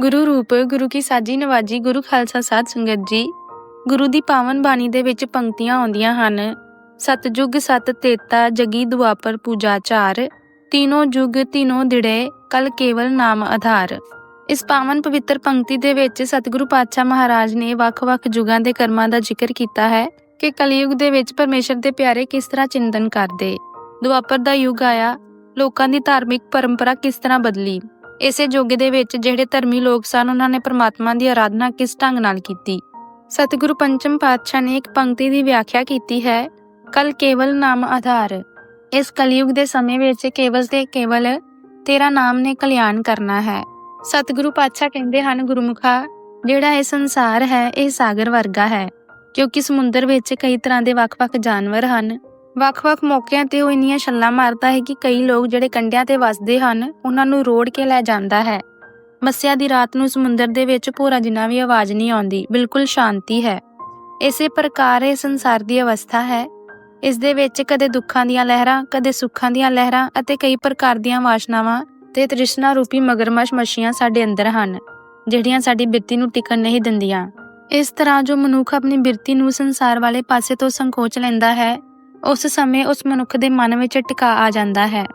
ਗੁਰੂ ਰੂਪ, ਗੁਰੂ ਕੀ ਸਾਜੀ ਨਵਾਜੀ, ਗੁਰੂ ਖਾਲਸਾ ਸਾਧ ਸੰਗਤ ਜੀ। ਗੁਰੂ ਦੀ ਪਾਵਨ ਬਾਣੀ ਦੇ ਵਿੱਚ ਪੰਕਤੀਆਂ ਆਉਂਦੀਆਂ ਹਨ। ਸਤਜੁਗ ਸਤ ਤੇਤਾ, ਜਗੀ ਦੁਆਪਰ ਪੂਜਾ ਚਾਰ ਤੀਨੋਂ ਜੁਗ, ਤੀਨੋਂ ਦਿੜੇ, ਕਲ ਕੇਵਲ ਨਾਮ ਆਧਾਰ। ਇਸ ਪਾਵਨ ਪਵਿੱਤਰ ਪੰਕਤੀ ਦੇ ਵਿੱਚ ਸਤਿਗੁਰੂ ਪਾਤਸ਼ਾਹ ਮਹਾਰਾਜ ਨੇ ਵੱਖ-ਵੱਖ ਯੁਗਾਂ ਦੇ ਕਰਮਾਂ ਦਾ ਜ਼ਿਕਰ ਕੀਤਾ ਹੈ ਕਿ ਕਲਯੁਗ ਦੇ ਵਿੱਚ ਪਰਮੇਸ਼ਰ ਦੇ ਪਿਆਰੇ ਕਿਸ ਤਰ੍ਹਾਂ ਚਿੰਤਨ ਕਰਦੇ। ਦੁਆਪਰ ਦਾ ਯੁੱਗ ਆਇਆ, ਲੋਕਾਂ ਦੀ ਧਾਰਮਿਕ ਪਰੰਪਰਾ ਕਿਸ ਤਰ੍ਹਾਂ ਬਦਲੀ। ਇਸੇ ਯੁੱਗ ਦੇ ਵਿੱਚ ਜਿਹੜੇ ਧਰਮੀ ਲੋਕ ਸਨ, ਉਹਨਾਂ ਨੇ ਪ੍ਰਮਾਤਮਾ ਦੀ ਆਰਾਧਨਾ ਕਿਸ ਢੰਗ ਨਾਲ ਕੀਤੀ? ਸਤਿਗੁਰੂ ਪੰਚਮ ਪਾਤਸ਼ਾਹ ਨੇ ਇੱਕ ਪੰਕਤੀ ਦੀ ਵਿਆਖਿਆ ਕੀਤੀ ਹੈ, ਕਲ ਕੇਵਲ ਨਾਮ ਆਧਾਰ। ਇਸ ਕਲਯੁਗ ਦੇ ਸਮੇਂ ਵਿੱਚ ਕੇਵਲ ਤੇ ਕੇਵਲ ਤੇਰਾ ਨਾਮ ਨੇ ਕਲਿਆਣ ਕਰਨਾ ਹੈ। ਸਤਿਗੁਰੂ ਪਾਤਸ਼ਾਹ ਕਹਿੰਦੇ ਹਨ, ਗੁਰਮੁਖਾ, ਜਿਹੜਾ ਇਹ ਸੰਸਾਰ ਹੈ, ਇਹ ਸਾਗਰ ਵਰਗਾ ਹੈ, ਕਿਉਂਕਿ ਸਮੁੰਦਰ ਵਿੱਚ ਕਈ ਤਰ੍ਹਾਂ ਦੇ ਵੱਖ-ਵੱਖ ਜਾਨਵਰ ਹਨ। ਵੱਖ-ਵੱਖ ਮੌਕਿਆਂ ਤੇ ਉਹ ਇੰਨੀਆਂ ਛੱਲਾਂ ਮਾਰਦਾ ਹੈ ਕਿ ਕਈ ਲੋਕ ਜਿਹੜੇ ਕੰਢਿਆਂ ਤੇ ਵੱਸਦੇ ਹਨ, ਉਹਨਾਂ ਨੂੰ ਰੋੜ ਕੇ ਲੈ ਜਾਂਦਾ ਹੈ। ਮੱਸਿਆ ਦੀ ਰਾਤ ਨੂੰ ਸਮੁੰਦਰ ਦੇ ਵਿੱਚ ਭੋਰਾ ਜਿੰਨਾ ਵੀ ਆਵਾਜ਼ ਨਹੀਂ ਆਉਂਦੀ, ਬਿਲਕੁਲ ਸ਼ਾਂਤੀ ਹੈ। ਇਸੇ ਪ੍ਰਕਾਰ ਇਹ ਸੰਸਾਰ ਦੀ ਅਵਸਥਾ ਹੈ। ਇਸ ਦੇ ਵਿੱਚ ਕਦੇ ਦੁੱਖਾਂ ਦੀਆਂ ਲਹਿਰਾਂ, ਕਦੇ ਸੁੱਖਾਂ ਦੀਆਂ ਲਹਿਰਾਂ ਅਤੇ ਕਈ ਪ੍ਰਕਾਰ ਦੀਆਂ ਵਾਸ਼ਨਾਵਾਂ ਤੇ ਤ੍ਰਿਸ਼ਨਾ ਰੂਪੀ ਮਗਰਮੱਛ ਮੱਛੀਆਂ ਸਾਡੇ ਅੰਦਰ ਹਨ, ਜਿਹੜੀਆਂ ਸਾਡੀ ਬਿਰਤੀ ਨੂੰ ਟਿਕਣ ਨਹੀਂ ਦਿੰਦੀਆਂ। ਇਸ ਤਰ੍ਹਾਂ ਜੋ ਮਨੁੱਖ ਆਪਣੀ ਬਿਰਤੀ ਨੂੰ ਸੰਸਾਰ ਵਾਲੇ ਪਾਸੇ ਤੋਂ ਸੰਕੋਚ ਲੈਂਦਾ ਹੈ ਉਸ ਸਮੇਂ ਉਸ ਮਨੁੱਖ ਦੇ ਮਨ ਵਿੱਚ ਟਿਕਾ ਆ ਜਾਂਦਾ ਹੈ।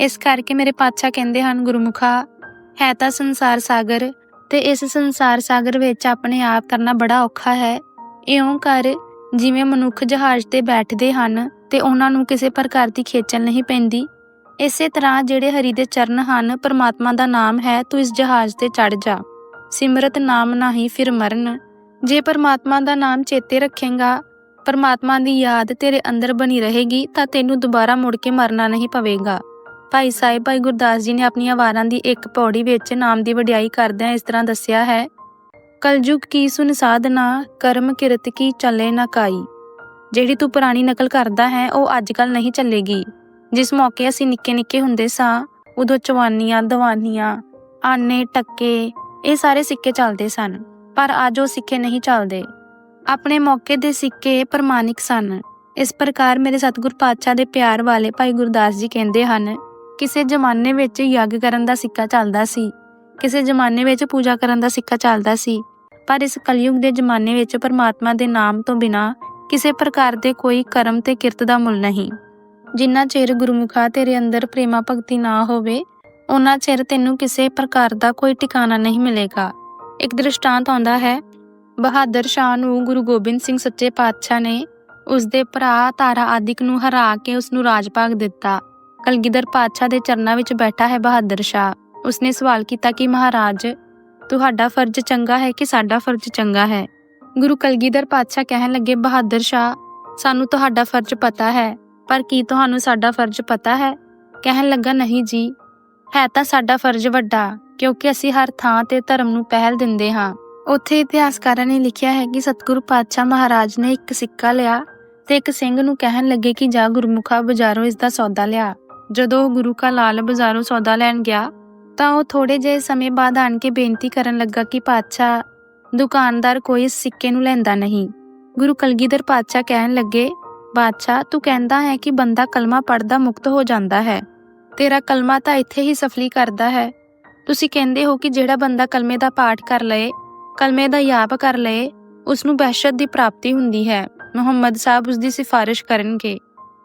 ਇਸ ਕਰਕੇ ਮੇਰੇ ਪਾਤਸ਼ਾਹ ਕਹਿੰਦੇ ਹਨ, ਗੁਰਮੁਖਾ, ਹੈ ਤਾਂ ਸੰਸਾਰ ਸਾਗਰ ਤੇ ਇਸ ਸੰਸਾਰ ਸਾਗਰ ਵਿੱਚ ਆਪਣੇ ਆਪ ਕਰਨਾ ਬੜਾ ਔਖਾ ਹੈ। ਇਉਂ ਕਰ, ਜਿਵੇਂ ਮਨੁੱਖ ਜਹਾਜ਼ ਤੇ ਬੈਠਦੇ ਹਨ ਤੇ ਉਹਨਾਂ ਨੂੰ ਕਿਸੇ ਪ੍ਰਕਾਰ ਦੀ ਖੇਚਲ ਨਹੀਂ ਪੈਂਦੀ, ਇਸੇ ਤਰ੍ਹਾਂ ਜਿਹੜੇ ਹਰੀ ਦੇ ਚਰਨ ਹਨ, ਪਰਮਾਤਮਾ ਦਾ ਨਾਮ ਹੈ, ਤੂੰ ਇਸ ਜਹਾਜ਼ ਤੇ ਚੜ ਜਾ। ਸਿਮਰਤ ਨਾਮ ਨਹੀਂ ਫਿਰ ਮਰਨ। ਜੇ ਪਰਮਾਤਮਾ ਦਾ ਨਾਮ ਚੇਤੇ ਰੱਖੇਗਾ ਪਰਮਾਤਮਾ ਦੀ ਯਾਦ ਤੇਰੇ ਅੰਦਰ ਬਣੀ ਰਹੇਗੀ ਤਾਂ ਤੈਨੂੰ ਦੁਬਾਰਾ ਮੁੜ ਕੇ ਮਰਨਾ ਨਹੀਂ ਪਵੇਗਾ। ਭਾਈ ਸਾਹਿਬ, ਭਾਈ ਗੁਰਦਾਸ ਜੀ ਨੇ ਆਪਣੀਆਂ ਵਾਰਾਂ ਦੀ ਇੱਕ ਪੌੜੀ ਵਿੱਚ ਨਾਮ ਦੀ ਵਡਿਆਈ ਕਰਦਿਆਂ ਇਸ ਤਰ੍ਹਾਂ ਦੱਸਿਆ ਹੈ, ਕਲਯੁਗ ਕੀ ਸੁਨ ਸਾਧਨਾ, ਕਰਮ ਕਿਰਤ ਕੀ ਚੱਲੇ ਨਾ ਕਾਈ। ਜਿਹੜੀ ਤੂੰ ਪੁਰਾਣੀ ਨਕਲ ਕਰਦਾ ਹੈ, ਉਹ ਅੱਜ ਕੱਲ ਨਹੀਂ ਚੱਲੇਗੀ। ਜਿਸ ਮੌਕੇ ਅਸੀਂ ਨਿੱਕੇ ਨਿੱਕੇ ਹੁੰਦੇ ਸਾਂ, ਉਦੋਂ ਚਵਾਨੀਆਂ, ਦਵਾਨੀਆਂ, ਆਨੇ, ਟੱਕੇ, ਇਹ ਸਾਰੇ ਸਿੱਕੇ ਚੱਲਦੇ ਸਨ, ਪਰ ਅੱਜ ਉਹ ਸਿੱਕੇ ਨਹੀਂ ਚੱਲਦੇ। ਆਪਣੇ ਮੌਕੇ ਦੇ ਸਿੱਕੇ ਪ੍ਰਮਾਣਿਕ ਸਨ। ਇਸ ਪ੍ਰਕਾਰ ਮੇਰੇ ਸਤਿਗੁਰ ਪਾਤਸ਼ਾਹ ਦੇ ਪਿਆਰ ਵਾਲੇ ਭਾਈ ਗੁਰਦਾਸ ਜੀ ਕਹਿੰਦੇ ਹਨ, ਕਿਸੇ ਜ਼ਮਾਨੇ ਵਿੱਚ ਯੱਗ ਕਰਨ ਦਾ ਸਿੱਕਾ ਚੱਲਦਾ ਸੀ, ਕਿਸੇ ਜ਼ਮਾਨੇ ਵਿੱਚ ਪੂਜਾ ਕਰਨ ਦਾ ਸਿੱਕਾ ਚੱਲਦਾ ਸੀ, ਪਰ ਇਸ ਕਲਯੁਗ ਦੇ ਜ਼ਮਾਨੇ ਵਿੱਚ ਪਰਮਾਤਮਾ ਦੇ ਨਾਮ ਤੋਂ ਬਿਨਾ ਕਿਸੇ ਪ੍ਰਕਾਰ ਦੇ ਕੋਈ ਕਰਮ ਤੇ ਕਿਰਤ ਦਾ ਮੁੱਲ ਨਹੀਂ। ਜਿੰਨਾ ਚਿਰ ਗੁਰਮੁਖਾ ਤੇਰੇ ਅੰਦਰ ਪ੍ਰੇਮਾ ਭਗਤੀ ਨਾ ਹੋਵੇ ਉਹਨਾਂ ਚਿਰ ਤੈਨੂੰ ਕਿਸੇ ਪ੍ਰਕਾਰ ਦਾ ਕੋਈ ਟਿਕਾਣਾ ਨਹੀਂ ਮਿਲੇਗਾ। ਇੱਕ ਦ੍ਰਿਸ਼ਟਾਂਤ ਆਉਂਦਾ ਹੈ ਬਹਾਦਰ ਸ਼ਾਹ ਨੂੰ ਗੁਰੂ ਗੋਬਿੰਦ ਸਿੰਘ ਸੱਚੇ ਪਾਤਸ਼ਾਹ ਨੇ ਉਸ ਦੇ ਭਰਾ ਤਾਰਾ ਆਦਿਕ ਨੂੰ ਹਰਾ ਕੇ ਉਸ ਨੂੰ ਰਾਜ ਭਾਗ ਦਿੱਤਾ। ਕਲਗੀਧਰ ਪਾਤਸ਼ਾਹ ਦੇ ਚਰਨਾਂ ਵਿੱਚ ਬੈਠਾ ਹੈ ਬਹਾਦਰ ਸ਼ਾਹ। ਉਸਨੇ ਸਵਾਲ ਕੀਤਾ ਕਿ, ਮਹਾਰਾਜ, ਤੁਹਾਡਾ ਫਰਜ਼ ਚੰਗਾ ਹੈ ਕਿ ਸਾਡਾ ਫਰਜ਼ ਚੰਗਾ ਹੈ? ਗੁਰੂ ਕਲਗੀਧਰ ਪਾਤਸ਼ਾਹ ਕਹਿਣ ਲੱਗੇ, ਬਹਾਦਰ ਸ਼ਾਹ, ਸਾਨੂੰ ਤੁਹਾਡਾ ਫਰਜ਼ ਪਤਾ ਹੈ, ਪਰ ਕੀ ਤੁਹਾਨੂੰ ਸਾਡਾ ਫਰਜ਼ ਪਤਾ ਹੈ? ਕਹਿਣ ਲੱਗਾ, ਨਹੀਂ ਜੀ, ਹੈ ਤਾਂ ਸਾਡਾ ਫਰਜ਼ ਵੱਡਾ, ਕਿਉਂਕਿ ਅਸੀਂ ਹਰ ਥਾਂ ਤੇ ਧਰਮ ਨੂੰ ਪਹਿਲ ਦਿੰਦੇ ਹਾਂ। ਉੱਥੇ ਇਤਿਹਾਸਕਾਰਾਂ ਨੇ ਲਿਖਿਆ ਹੈ ਕਿ ਸਤਿਗੁਰੂ ਪਾਤਸ਼ਾਹ ਮਹਾਰਾਜ ਨੇ ਇੱਕ ਸਿੱਕਾ ਲਿਆ ਤੇ ਇੱਕ ਸਿੰਘ ਨੂੰ ਕਹਿਣ ਲੱਗੇ ਕਿ ਜਾ ਗੁਰਮੁਖਾ ਬਾਜ਼ਾਰੋਂ ਇਸ ਦਾ ਸੌਦਾ ਲਿਆ। ਜਦੋਂ ਉਹ ਗੁਰੂ ਕਾ ਲਾਲ ਬਾਜ਼ਾਰੋਂ ਸੌਦਾ ਲੈਣ ਗਿਆ, ਤਾਂ ਉਹ ਥੋੜੇ ਜਿਹੇ ਸਮੇਂ ਬਾਅਦ ਆਣ ਕੇ ਬੇਨਤੀ ਕਰਨ ਲੱਗਾ ਕਿ ਪਾਤਸ਼ਾਹ, ਦੁਕਾਨਦਾਰ ਕੋਈ ਇਸ ਸਿੱਕੇ ਨੂੰ ਲੈਂਦਾ ਨਹੀਂ। ਗੁਰੂ ਕਲਗੀਧਰ ਪਾਤਸ਼ਾਹ ਕਹਿਣ ਲੱਗੇ ਬਾਦਸ਼ਾਹ ਤੂੰ ਕਹਿੰਦਾ ਹੈ ਕਿ ਬੰਦਾ ਕਲਮਾ ਪੜਦਾ ਮੁਕਤ ਹੋ ਜਾਂਦਾ ਹੈ। ਤੇਰਾ ਕਲਮਾ ਤਾਂ ਇੱਥੇ ਹੀ ਸਫਲੀ ਕਰਦਾ ਹੈ। ਤੁਸੀਂ ਕਹਿੰਦੇ ਹੋ ਕਿ ਜਿਹੜਾ ਬੰਦਾ ਕਲਮੇ ਦਾ ਪਾਠ ਕਰ ਲਏ ਕਲਮੇ ਦਾ ਯਾਪ ਕਰ ਲਏ ਉਸ ਨੂੰ ਬਹਿਸ਼ਤ ਦੀ ਪ੍ਰਾਪਤੀ ਹੁੰਦੀ ਹੈ, ਮੁਹੰਮਦ ਸਾਹਿਬ ਉਸ ਦੀ ਸਿਫਾਰਿਸ਼ ਕਰਨਗੇ।